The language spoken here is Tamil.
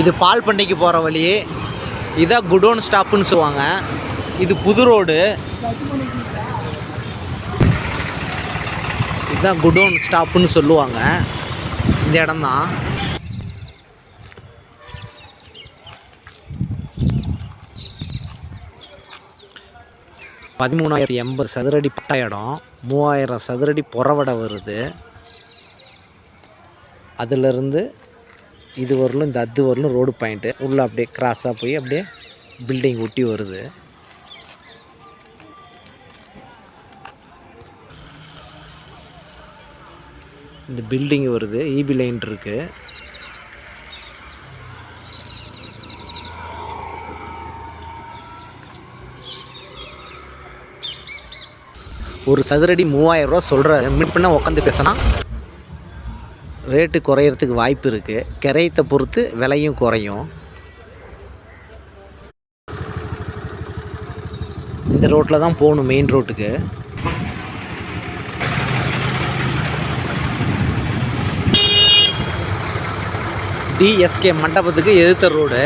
இது பால் பண்ணைக்கு போகிற வழி இதான் குடோன் ஸ்டாப்புன்னு சொல்லுவாங்க. இது புது ரோடு இதுதான் குடோன் ஸ்டாப்புன்னு சொல்லுவாங்க. இந்த இடம்தான். பதிமூணாயிரத்தி எண்பது சதுரடி பட்ட இடம். மூவாயிரம் சதுரடி புறவடை வருது. அதிலிருந்து இது வரலும் இந்த அது வரலும் ரோடு பாயிண்ட்டு உள்ளே அப்படியே கிராஸாக போய் அப்படியே பில்டிங் ஒட்டி வருது. இந்த பில்டிங் வருது. இபி லைன் இருக்குது ஒரு சதுரடி மூவாயிரம் ரூபா சொல்கிற மீட் பண்ணால் உட்காந்து பேசினா ரேட்டு குறையறதுக்கு வாய்ப்பு இருக்குது கிரையத்தை பொறுத்து விலையும் குறையும். இந்த ரோட்டில் தான் போகணும் மெயின் ரோட்டுக்கு. டிஎஸ்கே மண்டபத்துக்கு எதிர்த்த ரோடு.